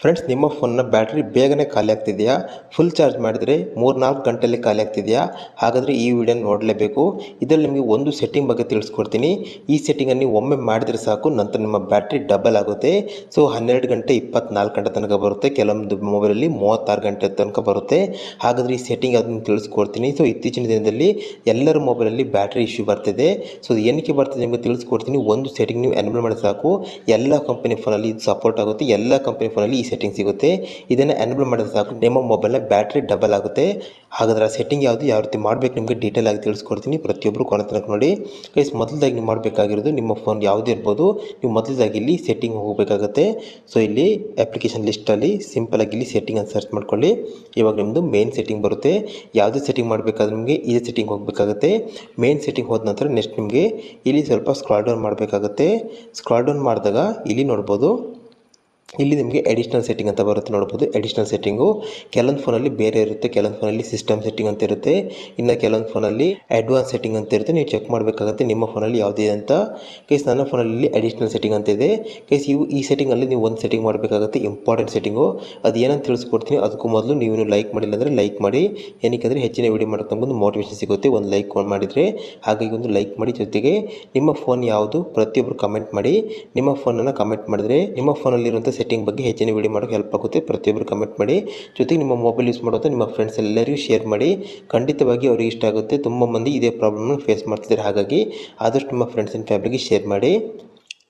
Friends ನಿಮ್ಮ ಫೋನ್ನ battery ಬೇಗನೆ ಖಾಲಿ ಆಗ್ತಿದೆಯಾ? ಫುಲ್ ಚಾರ್ಜ್ ಮಾಡಿದರೆ ಮೂರು ನಾಲ್ಕು ಗಂಟೆಯಲ್ಲಿ ಖಾಲಿ ಆಗ್ತಿದೆಯಾ? ಹಾಗಾದರೆ ಈ ವಿಡಿಯೋ ನೋಡಲೇಬೇಕು. ಇದರಲ್ಲಿ ನಿಮಗೆ ಒಂದು ಸೆಟ್ಟಿಂಗ್ ಬಗ್ಗೆ ತಿಳಿಸ್ಕೊಡ್ತೀನಿ. ಈ ಸೆಟ್ಟಿಂಗನ್ನು ನೀವು ಒಮ್ಮೆ ಮಾಡಿದರೆ ಸಾಕು, ನಂತರ ನಿಮ್ಮ ಬ್ಯಾಟ್ರಿ ಡಬಲ್ ಆಗುತ್ತೆ. ಸೊ ಹನ್ನೆರಡು ಗಂಟೆ ಇಪ್ಪತ್ನಾಲ್ಕು ಗಂಟೆ ತನಕ ಬರುತ್ತೆ. ಕೆಲವೊಂದು ಮೊಬೈಲಲ್ಲಿ ಮೂವತ್ತಾರು ಗಂಟೆ ತನಕ ಬರುತ್ತೆ. ಹಾಗಾದರೆ ಈ ಸೆಟ್ಟಿಂಗ್ ಅದನ್ನು ತಿಳಿಸ್ಕೊಡ್ತೀನಿ. ಸೊ ಇತ್ತೀಚಿನ ದಿನದಲ್ಲಿ ಎಲ್ಲರ ಮೊಬೈಲಲ್ಲಿ ಬ್ಯಾಟ್ರಿ ಇಶ್ಯೂ ಬರ್ತಿದೆ. ಸೊ ಏನಕ್ಕೆ ಬರ್ತಿದೆ ನಿಮಗೆ ತಿಳಿಸ್ಕೊಡ್ತೀನಿ. ಒಂದು ಸೆಟ್ಟಿಂಗ್ ನೀವು ಎನೇಬಲ್ ಮಾಡಿದ್ರೆ ಸಾಕು. ಎಲ್ಲ ಕಂಪನಿ ಫೋನಲ್ಲಿ ಇದು ಸಪೋರ್ಟ್ ಆಗುತ್ತೆ. ಎಲ್ಲ ಕಂಪನಿ ಫೋನಲ್ಲಿ ಸೆಟ್ಟಿಂಗ್ ಸಿಗುತ್ತೆ. ಇದನ್ನು ಎನೇಬಲ್ ಮಾಡಿದ್ರೆ ಸಾಕು. ನಿಮ್ಮ ಮೊಬೈಲ್ನ ಬ್ಯಾಟ್ರಿ ಡಬಲ್ ಆಗುತ್ತೆ. ಹಾಗಾದ್ರೆ ಸೆಟ್ಟಿಂಗ್ ಯಾವುದು, ಯಾವ ರೀತಿ ಮಾಡಬೇಕು ನಿಮಗೆ ಡೀಟೇಲ್ ಆಗಿ ತಿಳಿಸ್ಕೊಡ್ತೀನಿ. ಪ್ರತಿಯೊಬ್ಬರು ಕೊನೆ ತನಕ ನೋಡಿ. ಗೈಸ್ ಮೊದಲದಾಗಿ ನೀವು ಮಾಡಬೇಕಾಗಿರೋದು ನಿಮ್ಮ ಫೋನ್ ಯಾವುದೇ ಇರ್ಬೋದು. ನೀವು ಮೊದಲದಾಗಿ ಇಲ್ಲಿ ಸೆಟ್ಟಿಂಗ್ ಹೋಗಬೇಕಾಗುತ್ತೆ. ಸೊ ಇಲ್ಲಿ ಅಪ್ಲಿಕೇಶನ್ ಲಿಸ್ಟಲ್ಲಿ ಸಿಂಪಲಾಗಿ ಇಲ್ಲಿ ಸೆಟ್ಟಿಂಗ್ ಅಂತ ಸರ್ಚ್ ಮಾಡ್ಕೊಳ್ಳಿ. ಇವಾಗ ನಿಮ್ಮದು ಮೇನ್ ಸೆಟ್ಟಿಂಗ್ ಬರುತ್ತೆ. ಯಾವುದೇ ಸೆಟ್ಟಿಂಗ್ ಮಾಡಬೇಕಾದ್ರೆ ನಿಮಗೆ ಇದೇ ಸೆಟ್ಟಿಂಗ್ ಹೋಗಬೇಕಾಗುತ್ತೆ. ಮೇನ್ ಸೆಟ್ಟಿಂಗ್ ಹೋದ ನಂತರ ನೆಕ್ಸ್ಟ್ ನಿಮಗೆ ಇಲ್ಲಿ ಸ್ವಲ್ಪ ಸ್ಕ್ರಾಲ್ ಡೌನ್ ಮಾಡಬೇಕಾಗುತ್ತೆ. ಸ್ಕ್ರಾಲ್ ಡೌನ್ ಮಾಡಿದಾಗ ಇಲ್ಲಿ ನೋಡ್ಬೋದು. ಇಲ್ಲಿ ನಿಮಗೆ ಎಡಿಷ್ನಲ್ ಸೆಟ್ಟಿಂಗ್ ಅಂತ ಬರುತ್ತೆ, ನೋಡ್ಬೋದು. ಎಡಿಷ್ನಲ್ ಸೆಟ್ಟಿಂಗು ಕೆಲವೊಂದು ಫೋನಲ್ಲಿ ಬೇರೆ ಇರುತ್ತೆ. ಕೆಲವೊಂದು ಫೋನಲ್ಲಿ ಸಿಸ್ಟಮ್ ಸೆಟ್ಟಿಂಗ್ ಅಂತ ಇರುತ್ತೆ. ಇನ್ನು ಕೆಲವೊಂದು ಫೋನಲ್ಲಿ ಅಡ್ವಾನ್ಸ್ ಸೆಟ್ಟಿಂಗ್ ಅಂತ ಇರುತ್ತೆ. ನೀವು ಚೆಕ್ ಮಾಡಬೇಕಾಗುತ್ತೆ ನಿಮ್ಮ ಫೋನಲ್ಲಿ ಯಾವುದೇ ಅಂತ. ಕೇಸ್ ನನ್ನ ಫೋನಲ್ಲಿ ಅಡಿಷ್ನಲ್ ಸೆಟ್ಟಿಂಗ್ ಅಂತ ಇದೆ. ಕೇಸ್ ಇವು ಈ ಸೆಟ್ಟಿಂಗಲ್ಲಿ ನೀವು ಒಂದು ಸೆಟ್ಟಿಂಗ್ ಮಾಡಬೇಕಾಗುತ್ತೆ. ಇಂಪಾರ್ಟೆಂಟ್ ಸೆಟ್ಟಿಂಗು ಅದು ಏನಂತ ತಿಳಿಸ್ಕೊಡ್ತೀನಿ. ಅದಕ್ಕೂ ಮೊದಲು ನೀವು ಲೈಕ್ ಮಾಡಿಲ್ಲ ಅಂದರೆ ಲೈಕ್ ಮಾಡಿ. ಏನಕ್ಕೆ ಹೆಚ್ಚಿನ ವೀಡಿಯೋ ಮಾಡೋಕ್ಕೆ ನಮಗೊಂದು ಮೋಟಿವೇಶನ್ ಸಿಗುತ್ತೆ. ಒಂದು ಲೈಕ್ ಮಾಡಿದರೆ. ಹಾಗಾಗಿ ಒಂದು ಲೈಕ್ ಮಾಡಿ. ಜೊತೆಗೆ ನಿಮ್ಮ ಫೋನ್ ಯಾವುದು ಪ್ರತಿಯೊಬ್ಬರು ಕಮೆಂಟ್ ಮಾಡಿ. ನಿಮ್ಮ ಫೋನನ್ನು ಕಮೆಂಟ್ ಮಾಡಿದರೆ ನಿಮ್ಮ ಫೋನಲ್ಲಿರುವಂಥ ಸೆಟ್ಟಿಂಗ್ ಬಗ್ಗೆ ಹೆಚ್ಚಿನ ವೀಡಿಯೋ ಮಾಡೋಕ್ಕೆ ಹೆಲ್ಪ್ ಆಗುತ್ತೆ. ಪ್ರತಿಯೊಬ್ಬರು ಕಮೆಂಟ್ ಮಾಡಿ. ಜೊತೆಗೆ ನಿಮ್ಮ ಮೊಬೈಲ್ ಯೂಸ್ ಮಾಡುವಂಥ ನಿಮ್ಮ ಫ್ರೆಂಡ್ಸ್ ಎಲ್ಲರಿಗೂ ಶೇರ್ ಮಾಡಿ. ಖಂಡಿತವಾಗಿ ಅವ್ರಿಗೆ ಇಷ್ಟ ಆಗುತ್ತೆ. ತುಂಬ ಮಂದಿ ಇದೇ ಪ್ರಾಬ್ಲಮ್ನ ಫೇಸ್ ಮಾಡ್ತಿದ್ದಾರೆ. ಹಾಗಾಗಿ ಆದಷ್ಟು ನಿಮ್ಮ ಫ್ರೆಂಡ್ಸ್ ಆ್ಯಂಡ್ ಫ್ಯಾಮಿಲಿಗೆ ಶೇರ್ ಮಾಡಿ.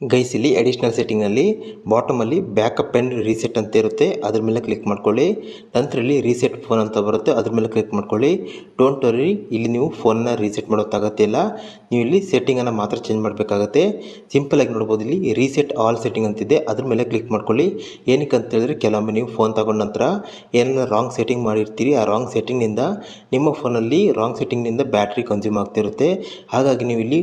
ಗೈಸ್ ಇಲ್ಲಿ ಅಡಿಷ್ನಲ್ ಸೆಟ್ಟಿಂಗ್ನಲ್ಲಿ ಬಾಟಮಲ್ಲಿ ಬ್ಯಾಕಪ್ ಆ್ಯಂಡ್ ರೀಸೆಟ್ ಅಂತ ಇರುತ್ತೆ. ಅದ್ರ ಮೇಲೆ ಕ್ಲಿಕ್ ಮಾಡ್ಕೊಳ್ಳಿ. ನಂತರ ಇಲ್ಲಿ ರೀಸೆಟ್ ಫೋನ್ ಅಂತ ಬರುತ್ತೆ. ಅದ್ರ ಮೇಲೆ ಕ್ಲಿಕ್ ಮಾಡ್ಕೊಳ್ಳಿ. ಡೋಂಟ್ ವರಿ ಇಲ್ಲಿ ನೀವು ಫೋನ್ನ ರೀಸೆಟ್ ಮಾಡೋಕ್ಕಾಗತ್ತಿಲ್ಲ ನೀವು ಇಲ್ಲಿ ಸೆಟ್ಟಿಂಗನ್ನು ಮಾತ್ರ ಚೇಂಜ್ ಮಾಡಬೇಕಾಗತ್ತೆ. ಸಿಂಪಲಾಗಿ ನೋಡ್ಬೋದು, ಇಲ್ಲಿ ರೀಸೆಟ್ ಆಲ್ ಸೆಟ್ಟಿಂಗ್ ಅಂತಿದೆ. ಅದ್ರ ಮೇಲೆ ಕ್ಲಿಕ್ ಮಾಡ್ಕೊಳ್ಳಿ. ಏನಕ್ಕೆ ಅಂತ ಹೇಳಿದ್ರೆ, ಕೆಲವೊಮ್ಮೆ ನೀವು ಫೋನ್ ತಗೊಂಡ ನಂತರ ಏನನ್ನ ರಾಂಗ್ ಸೆಟ್ಟಿಂಗ್ ಮಾಡಿರ್ತೀರಿ. ಆ ರಾಂಗ್ ಸೆಟ್ಟಿಂಗ್ನಿಂದ ನಿಮ್ಮ ಫೋನಲ್ಲಿ ರಾಂಗ್ ಸೆಟ್ಟಿಂಗ್ನಿಂದ ಬ್ಯಾಟ್ರಿ ಕನ್ಸ್ಯೂಮ್ ಆಗ್ತಿರುತ್ತೆ. ಹಾಗಾಗಿ ನೀವು ಇಲ್ಲಿ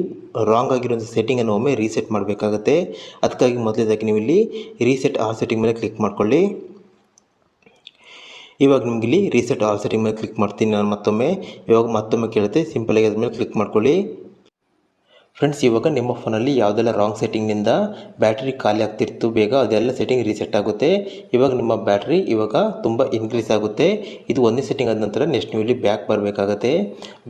ರಾಂಗ್ ಆಗಿರುವಂಥ ಸೆಟ್ಟಿಂಗನ್ನು ಒಮ್ಮೆ ರೀಸೆಟ್ ಮಾಡಬೇಕಾಗತ್ತೆ. ಅದಕ್ಕಾಗಿ ಮೊದಲೇದಾಗಿ ನೀವು ಇಲ್ಲಿ ರೀಸೆಟ್ ಆಲ್ ಸೆಟ್ಟಿಂಗ್ ಮೇಲೆ ಕ್ಲಿಕ್ ಮಾಡ್ಕೊಳ್ಳಿ. ಇವಾಗ ನಿಮ್ಗೆ ಇಲ್ಲಿ ರೀಸೆಟ್ ಆಲ್ ಸೆಟ್ಟಿಂಗ್ ಮೇಲೆ ಕ್ಲಿಕ್ ಮಾಡ್ತೀನಿ ನಾನು ಮತ್ತೊಮ್ಮೆ. ಇವಾಗ ಮತ್ತೊಮ್ಮೆ ಕೇಳುತ್ತೆ ಸಿಂಪಲಾಗಿ ಅದ್ರ ಮೇಲೆ ಕ್ಲಿಕ್ ಮಾಡ್ಕೊಳ್ಳಿ. ಫ್ರೆಂಡ್ಸ್ ಇವಾಗ ನಿಮ್ಮ ಫೋನಲ್ಲಿ ಯಾವುದೆಲ್ಲ ರಾಂಗ್ ಸೆಟ್ಟಿಂಗ್ನಿಂದ ಬ್ಯಾಟ್ರಿ ಖಾಲಿ ಆಗ್ತಿರ್ತು, ಬೇಗ ಅದೆಲ್ಲ ಸೆಟ್ಟಿಂಗ್ ರೀಸೆಟ್ ಆಗುತ್ತೆ. ಇವಾಗ ನಿಮ್ಮ ಬ್ಯಾಟ್ರಿ ಇವಾಗ ತುಂಬ ಇನ್ಕ್ರೀಸ್ ಆಗುತ್ತೆ. ಇದು ಒಂದೇ ಸೆಟ್ಟಿಂಗ್ ಆದ ನಂತರ ನೆಕ್ಸ್ಟ್ ನೀವು ಇಲ್ಲಿ ಬ್ಯಾಕ್ ಬರಬೇಕಾಗತ್ತೆ.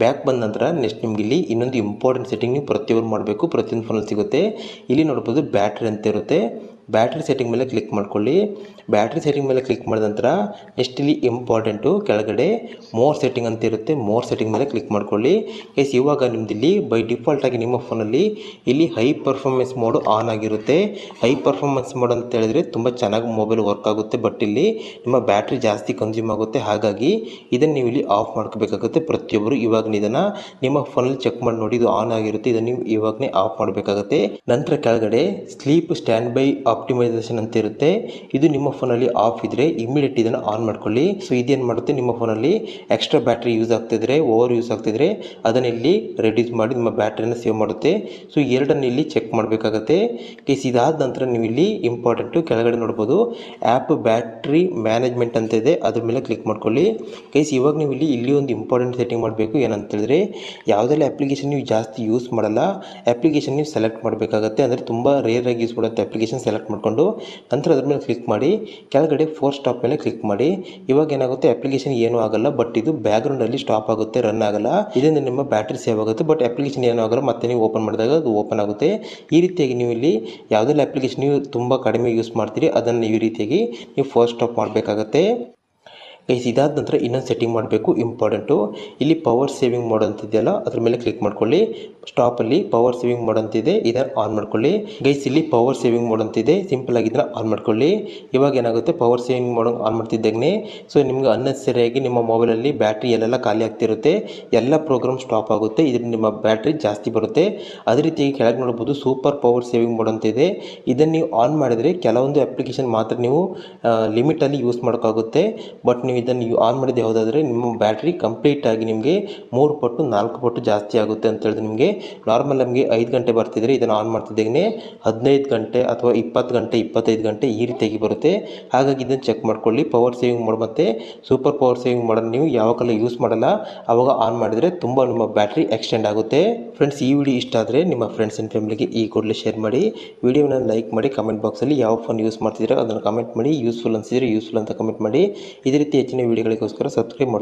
ಬ್ಯಾಕ್ ಬಂದ ನಂತರ ನೆಕ್ಸ್ಟ್ ನಿಮ್ಗೆ ಇಲ್ಲಿ ಇನ್ನೊಂದು ಇಂಪಾರ್ಟೆಂಟ್ ಸೆಟ್ಟಿಂಗ್ ನೀವು ಪ್ರತಿಯೊಬ್ಬರು ಮಾಡಬೇಕು, ಪ್ರತಿಯೊಂದು ಫೋನಲ್ಲಿ ಸಿಗುತ್ತೆ. ಇಲ್ಲಿ ನೋಡ್ಬೋದು ಬ್ಯಾಟ್ರಿ ಅಂತ ಇರುತ್ತೆ. ಬ್ಯಾಟ್ರಿ ಸೆಟ್ಟಿಂಗ್ ಮೇಲೆ ಕ್ಲಿಕ್ ಮಾಡ್ಕೊಳ್ಳಿ. ಬ್ಯಾಟ್ರಿ ಸೆಟ್ಟಿಂಗ್ ಮೇಲೆ ಕ್ಲಿಕ್ ಮಾಡಿದ ನಂತರ ನೆಕ್ಸ್ಟ್ ಇಲ್ಲಿ ಇಂಪಾರ್ಟೆಂಟು ಕೆಳಗಡೆ ಮೋರ್ ಸೆಟ್ಟಿಂಗ್ ಅಂತ ಇರುತ್ತೆ. ಮೋರ್ ಸೆಟ್ಟಿಂಗ್ ಮೇಲೆ ಕ್ಲಿಕ್ ಮಾಡ್ಕೊಳ್ಳಿ. ಎಸ್ ಇವಾಗ ನಿಮ್ದು ಇಲ್ಲಿ ಬೈ ಡಿಫಾಲ್ಟಾಗಿ ನಿಮ್ಮ ಫೋನಲ್ಲಿ ಇಲ್ಲಿ ಹೈ ಪರ್ಫಾರ್ಮೆನ್ಸ್ ಮೋಡು ಆನ್ ಆಗಿರುತ್ತೆ. ಹೈ ಪರ್ಫಾರ್ಮೆನ್ಸ್ ಮೋಡ್ ಅಂತ ಹೇಳಿದ್ರೆ ತುಂಬ ಚೆನ್ನಾಗಿ ಮೊಬೈಲ್ ವರ್ಕ್ ಆಗುತ್ತೆ. ಬಟ್ ಇಲ್ಲಿ ನಿಮ್ಮ ಬ್ಯಾಟ್ರಿ ಜಾಸ್ತಿ ಕನ್ಸ್ಯೂಮ್ ಆಗುತ್ತೆ. ಹಾಗಾಗಿ ಇದನ್ನು ನೀವು ಇಲ್ಲಿ ಆಫ್ ಮಾಡ್ಕೋಬೇಕಾಗುತ್ತೆ. ಪ್ರತಿಯೊಬ್ಬರು ಇವಾಗ ಇದನ್ನು ನಿಮ್ಮ ಫೋನಲ್ಲಿ ಚೆಕ್ ಮಾಡಿ ನೋಡಿ ಇದು ಆನ್ ಆಗಿರುತ್ತೆ. ಇದನ್ನು ನೀವು ಇವಾಗಲೇ ಆಫ್ ಮಾಡಬೇಕಾಗುತ್ತೆ. ನಂತರ ಕೆಳಗಡೆ ಸ್ಲೀಪ್ ಸ್ಟ್ಯಾಂಡ್ ಬೈ ಆಪ್ಟಿಮೈಸೇಷನ್ ಅಂತ ಇರುತ್ತೆ. ಇದು ನಿಮ್ಮ ಫೋನಲ್ಲಿ ಆಫ್ ಇದ್ದರೆ ಇಮಿಡಿಯೇಟ್ ಇದನ್ನು ಆನ್ ಮಾಡ್ಕೊಳ್ಳಿ. ಸೊ ಇದೇನು ಮಾಡುತ್ತೆ? ನಿಮ್ಮ ಫೋನಲ್ಲಿ ಎಕ್ಸ್ಟ್ರಾ ಬ್ಯಾಟ್ರಿ ಯೂಸ್ ಆಗ್ತಿದ್ರೆ ಓವರ್ ಯೂಸ್ ಆಗ್ತಿದ್ರೆ ಅದನ್ನು ಇಲ್ಲಿ ರೆಡ್ಯೂಸ್ ಮಾಡಿ ನಿಮ್ಮ ಬ್ಯಾಟ್ರಿಯನ್ನು ಸೇವ್ ಮಾಡುತ್ತೆ. ಸೊ ಎರಡನ್ನು ಇಲ್ಲಿ ಚೆಕ್ ಮಾಡಬೇಕಾಗತ್ತೆ. ಕೇಸ್ ಇದಾದ ನಂತರ ನೀವು ಇಲ್ಲಿ ಇಂಪಾರ್ಟೆಂಟು ಕೆಳಗಡೆ ನೋಡ್ಬೋದು. ಆ್ಯಪ್ ಬ್ಯಾಟ್ರಿ ಮ್ಯಾನೇಜ್ಮೆಂಟ್ ಅಂತ ಇದೆ. ಅದ್ರ ಮೇಲೆ ಕ್ಲಿಕ್ ಮಾಡ್ಕೊಳ್ಳಿ. ಕೇಸ್ ಇವಾಗ ನೀವು ಇಲ್ಲಿ ಇಲ್ಲಿ ಒಂದು ಇಂಪಾರ್ಟೆಂಟ್ ಸೆಟ್ಟಿಂಗ್ ಮಾಡಬೇಕು. ಏನಂತ ಹೇಳಿದ್ರೆ ಯಾವುದೆಲ್ಲ ಅಪ್ಲಿಕೇಶನ್ ನೀವು ಜಾಸ್ತಿ ಯೂಸ್ ಮಾಡಲ್ಲ ಅಪ್ಲಿಕೇಶನ್ ನೀವು ಸೆಲೆಕ್ಟ್ ಮಾಡಬೇಕಾಗತ್ತೆ. ಅಂದರೆ ತುಂಬ ರೇರಾಗಿ ಯೂಸ್ ಮಾಡುತ್ತೆ ಅಪ್ಲಿಕೇಶನ್ ಸೆಲೆಕ್ಟ್ ಮಾಡಿಕೊಂಡು ನಂತರ ಅದ್ರ ಮೇಲೆ ಕ್ಲಿಕ್ ಮಾಡಿ, ಕೆಳಗಡೆ ಫೋರ್ ಸ್ಟಾಪ್ ಮೇಲೆ ಕ್ಲಿಕ್ ಮಾಡಿ. ಇವಾಗ ಏನಾಗುತ್ತೆ ಅಪ್ಲಿಕೇಶನ್ ಏನೂ ಆಗಲ್ಲ ಬಟ್ ಇದು ಬ್ಯಾಕ್ಗ್ರೌಂಡಲ್ಲಿ ಸ್ಟಾಪ್ ಆಗುತ್ತೆ ರನ್ ಆಗಲ್ಲ. ಇದರಿಂದ ನಿಮ್ಮ ಬ್ಯಾಟ್ರಿ ಸೇವ್ ಆಗುತ್ತೆ ಬಟ್ ಅಪ್ಲಿಕೇಶನ್ ಏನೂ ಆಗಲ್ಲ, ಮತ್ತೆ ನೀವು ಓಪನ್ ಮಾಡಿದಾಗ ಅದು ಓಪನ್ ಆಗುತ್ತೆ. ಈ ರೀತಿಯಾಗಿ ನೀವು ಇಲ್ಲಿ ಯಾವುದೆಲ್ಲ ಅಪ್ಲಿಕೇಶನ್ ನೀವು ತುಂಬ ಕಡಿಮೆ ಯೂಸ್ ಮಾಡ್ತೀರಿ, ಅದನ್ನು ಈ ರೀತಿಯಾಗಿ ನೀವು ಫೋರ್ ಸ್ಟಾಪ್ ಮಾಡಬೇಕಾಗತ್ತೆ. ಗೈಸ್ ಇದಾದ ನಂತರ ಇನ್ನೊಂದು ಸೆಟ್ಟಿಂಗ್ ಮಾಡಬೇಕು ಇಂಪಾರ್ಟೆಂಟು ಇಲ್ಲಿ ಪವರ್ ಸೇವಿಂಗ್ ಮೋಡ್ ಅಂತಿದೆಯಲ್ಲ ಅದ್ರ ಮೇಲೆ ಕ್ಲಿಕ್ ಮಾಡ್ಕೊಳ್ಳಿ. ಸ್ಟಾಪಲ್ಲಿ ಪವರ್ ಸೇವಿಂಗ್ ಮೋಡ್ ಅಂತಿದೆ ಇದನ್ನು ಆನ್ ಮಾಡ್ಕೊಳ್ಳಿ. ಗೈಸ್ ಇಲ್ಲಿ ಪವರ್ ಸೇವಿಂಗ್ ಮೋಡ್ ಅಂತಿದೆ ಸಿಂಪಲ್ ಆಗಿ ಇದನ್ನು ಆನ್ ಮಾಡ್ಕೊಳ್ಳಿ. ಇವಾಗ ಏನಾಗುತ್ತೆ ಪವರ್ ಸೇವಿಂಗ್ ಮೋಡ್ ಆನ್ ಮಾಡ್ತಿದ್ದಾಗನೇ ಸೊ ನಿಮ್ಗೆ ಅನ್ನೆಸರಿಯಾಗಿ ನಿಮ್ಮ ಮೊಬೈಲಲ್ಲಿ ಬ್ಯಾಟ್ರಿ ಎಲ್ಲೆಲ್ಲ ಖಾಲಿ ಆಗ್ತಿರುತ್ತೆ. ಎಲ್ಲ ಪ್ರೋಗ್ರಾಮ್ ಸ್ಟಾಪ್ ಆಗುತ್ತೆ, ಇದರಿಂದ ನಿಮ್ಮ ಬ್ಯಾಟ್ರಿ ಜಾಸ್ತಿ ಬರುತ್ತೆ. ಅದೇ ರೀತಿಯಾಗಿ ಕೆಳಗೆ ನೋಡ್ಬೋದು ಸೂಪರ್ ಪವರ್ ಸೇವಿಂಗ್ ಮೋಡ್ ಅಂತಿದೆ ಇದನ್ನು ನೀವು ಆನ್ ಮಾಡಿದರೆ ಕೆಲವೊಂದು ಅಪ್ಲಿಕೇಶನ್ ಮಾತ್ರ ನೀವು ಲಿಮಿಟಲ್ಲಿ ಯೂಸ್ ಮಾಡೋಕ್ಕಾಗುತ್ತೆ ಬಟ್ ನೀವು ಇದನ್ನು ಆನ್ ಮಾಡಿದ್ದು ಯಾವುದಾದ್ರೆ ನಿಮ್ಮ ಬ್ಯಾಟ್ರಿ ಕಂಪ್ಲೀಟಾಗಿ ನಿಮಗೆ ಮೂರು ಪಟ್ಟು, ನಾಲ್ಕು ಪಟ್ಟು ಜಾಸ್ತಿ ಆಗುತ್ತೆ ಅಂತ ಹೇಳಿದ್ರೆ ನಿಮಗೆ ನಾರ್ಮಲ್ ನಮಗೆ ಐದು ಗಂಟೆ ಬರ್ತಿದ್ರೆ ಇದನ್ನು ಆನ್ ಮಾಡ್ತಿದ್ದಾಗೆ ಹದಿನೈದು ಗಂಟೆ ಅಥವಾ ಇಪ್ಪತ್ತು ಗಂಟೆ, ಇಪ್ಪತ್ತೈದು ಗಂಟೆ ಈ ರೀತಿಯಾಗಿ ಬರುತ್ತೆ. ಹಾಗಾಗಿ ಇದನ್ನು ಚೆಕ್ ಮಾಡ್ಕೊಳ್ಳಿ. ಪವರ್ ಸೇವಿಂಗ್ ಮಾಡಿ ಮತ್ತು ಸೂಪರ್ ಪವರ್ ಸೇವಿಂಗ್ ಮಾಡೋದು ನೀವು ಯಾವಾಗಲೂ ಯೂಸ್ ಮಾಡಲ್ಲ. ಆವಾಗ ಆನ್ ಮಾಡಿದರೆ ತುಂಬ ನಿಮ್ಮ ಬ್ಯಾಟ್ರಿ ಎಕ್ಸ್ಟೆಂಡ್ ಆಗುತ್ತೆ. ಫ್ರೆಂಡ್ಸ್ ಈ ವಿಡಿಯೋ ಇಷ್ಟ ಆದರೆ ನಿಮ್ಮ ಫ್ರೆಂಡ್ಸ್ ಆ್ಯಂಡ್ ಫ್ಯಾಮಿಲಿಗೆ ಈ ಕೂಡಲೇ ಶೇರ್ ಮಾಡಿ. ವಿಡಿಯೋನ ಲೈಕ್ ಮಾಡಿ ಕಮೆಂಟ್ ಬಾಕ್ಸಲ್ಲಿ ಯಾವ ಫೋನ್ ಯೂಸ್ ಮಾಡ್ತಿದ್ದೀರಾ ಅದನ್ನು ಕಮೆಂಟ್ ಮಾಡಿ. ಯೂಸ್ಫುಲ್ ಅನಿಸಿದರೆ ಯೂಸ್ಫುಲ್ ಅಂತ ಕಮೆಂಟ್ ಮಾಡಿ. ಇದೇ ರೀತಿ ಹೆಚ್ಚಿನ ವಿಡಿಯೋಗಳಿಗೋಸ್ಕರ ಸಬ್ಸ್ಕ್ರೈಬ್ ಮಾಡೋದು